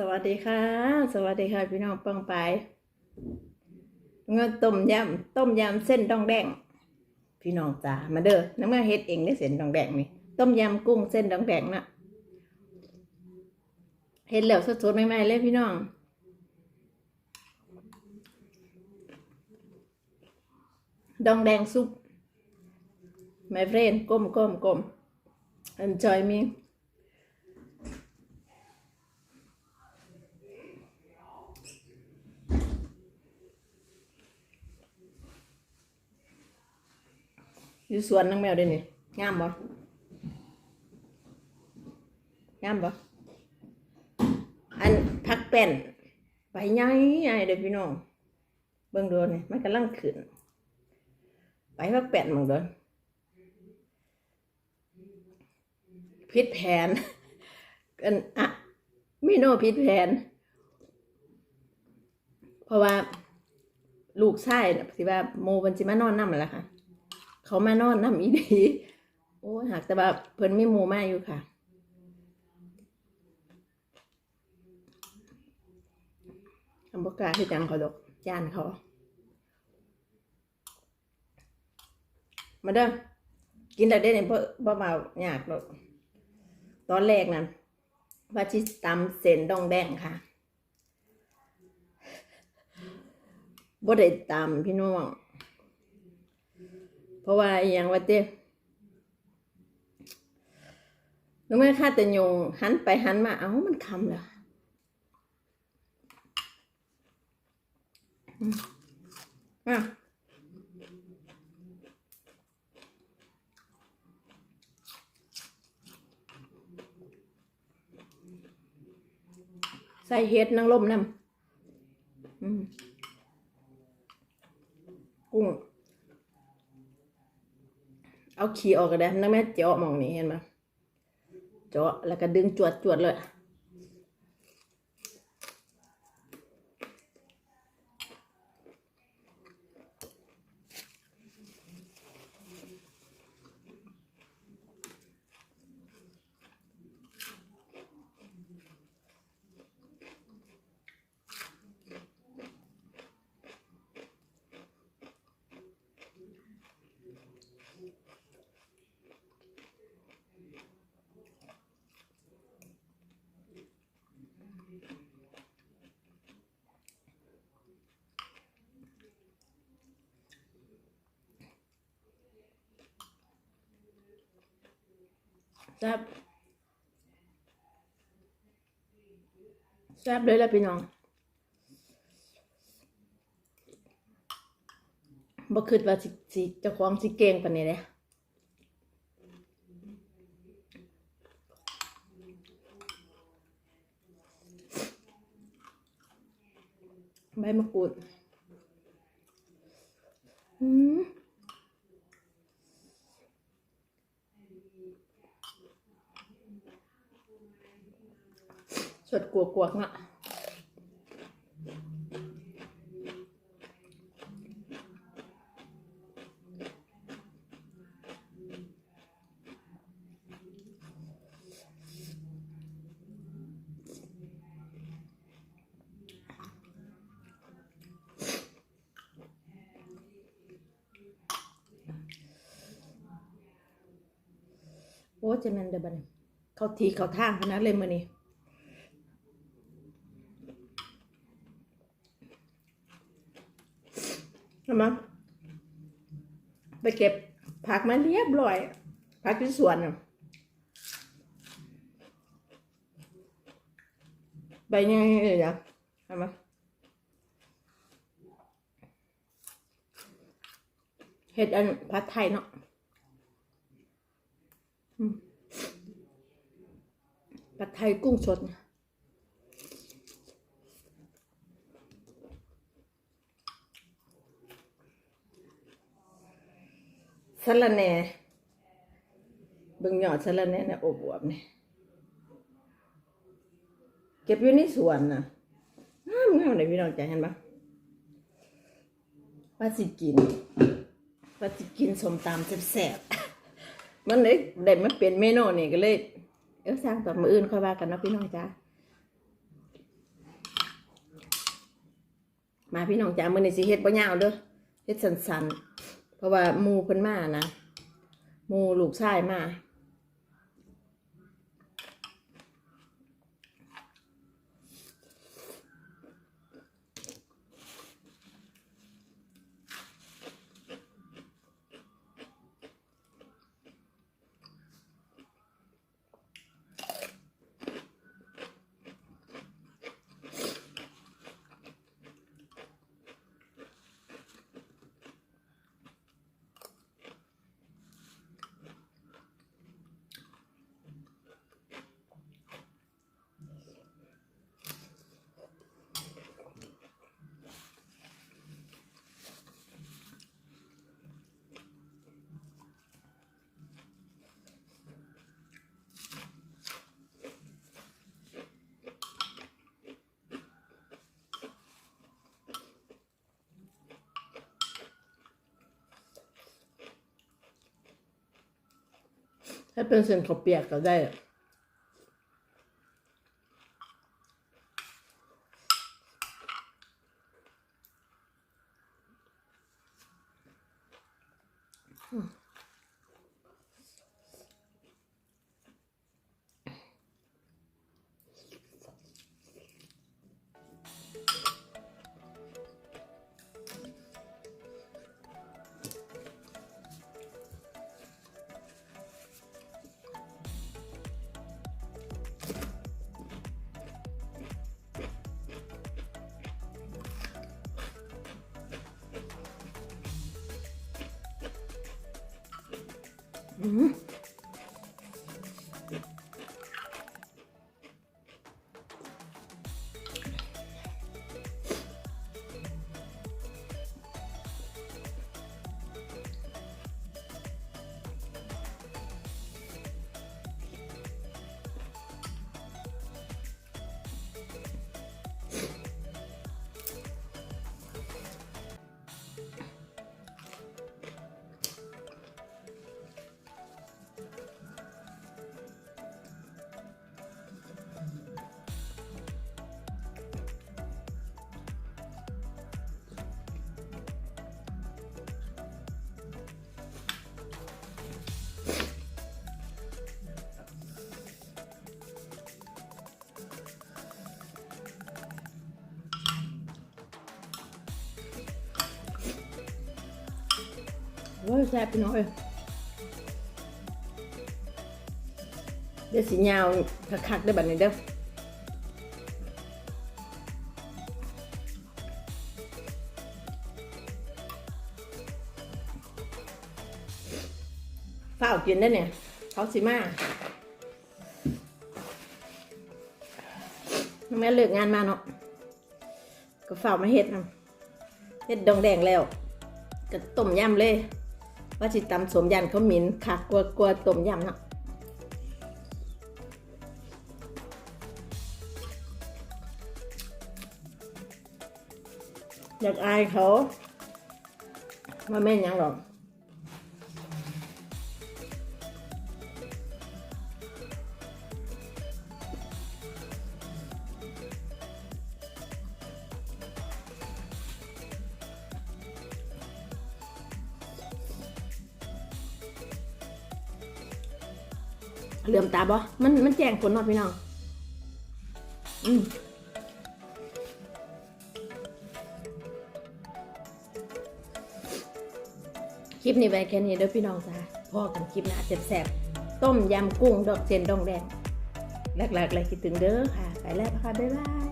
สวัสดีค่ะ สวัสดีค่ะ พี่น้องปังไปายเงินต้มยำต้มยำเส้นดองแดง พี่น้องจ๋ามาเด้อน้ำมาเฮ็ดเองได้เส้นดองแดงนี่ต้มยำกุ้งเส้นดองแดงน่ะเฮ็ดแล้วสดๆใหม่ๆเลยพี่น้องดองแดงซุป my friend ก้มก้มก้ม enjoy me อยู่สวนนางแมวเด้นี่งามบ่งามบ่อันพักแป้นใบใหญ่ใหญ่เด้อพี่น้องเบิ่งดูนี่มันกำลังขึ้นใบพักแป้นมึงเด้อผิดแผนกันอะมีโนผิดแผน เพราะว่าลูกชายสิว่าโมมันสิมานอนนำนั่นล่ะค่ะ เขามานอนน้ำอีดีโอ้หากแต่ว่าเพิ่นไม่มูมาอยู่ค่ะทำบกล้าที่จังเขาดอกย่านเขา มาเด้อ กินแต่ได้เนี่ยเพื่อบ่เบาอยากดอกตอนแรกนั้นว่าจิตำเส้นดองแดงค่ะบ่ได้ตำพี่น้อง ราะว่าอย่างว่าเต้นึกว่าข้าแต่ยงหันไปหันมา เอ้ามันคำเหรออะใส่เห็ดนางรมน้ำอืมกุ้ง เอา ขี้ออกก็ได้นั่นแม่เจาะมองนี้เห็นไหมเจาะแล้วก็ดึงจวดจวดเลย แซ่บแซ่บเลยล่ะพี่น้องบ่คิดว่าสิสิเจ้าของสิเก่งปานนี้เด้ใบมะกรูดอืม สดกลัวๆเนะโอ้จะแมันเดอบันเขาทีเขาทางขนาดเลยมือนี้ ใช่ไหมไปเก็บผักมาเรียบร้อย ผักที่สวนน่ะใบยังไงเลยอะใช่ไหมเห็ดอันผัดไทยเนาะผัดไทยกุ้งสดน่ะ สะระแหน่บิ่งยอดสะระแหน่เนี่ยอบอวบเนี่ยเก็บอยู่ในสวนน่ะงามงามเลยพี่น้องใจเห็นปะว่าสิกินว่าสิกินสมตำแซ่บๆมันเลยได้มาเป็นเมนูนี่ก็เลย เออสร้างต่อมืออื่นค่อยว่ากันนะพี่น้องจ้ามาพี่น้องจ๋ามื้อนี้สิเฮ็ดบ่ยาวเด้อเฮ็ดสั้นๆ เพราะว่าหมูเพิ่นมานะหมูลูกชายมา ถ้าเป็นเส้นข้าวเปียกก็ได้อืม Mm-hmm. โอ้ยแซ่บพี่น้อยเดี๋ยวสียาวคักๆได้อบัดนี้เด้อฝ้าวกินได้เนี่ย เขาสิมาน้องแม่เลิกงานมาเนาะก็ฝ้าวมาเฮ็ดนะเฮ็ดดองแดงแล้วก็ต้มยำเลย ว่าจิตตำสมยันเขาหมินค่ะกลัวกลัวต้มยำเนาะอยากอายเขาว่าแม่นยังหรอก เหลื่อมตาบ่มันมันแจ้งผลเนาะพี่น้อง อืมคลิปนี้ไว้แค่นี้เด้อพี่น้องจ้าพอกันคลิปหน้าแซ่บๆต้มยำกุ้งดอกเจนดองแดงแรกๆเลยคิดถึงเด้อค่ะ ไปแล้วค่ะ บ๊ายบาย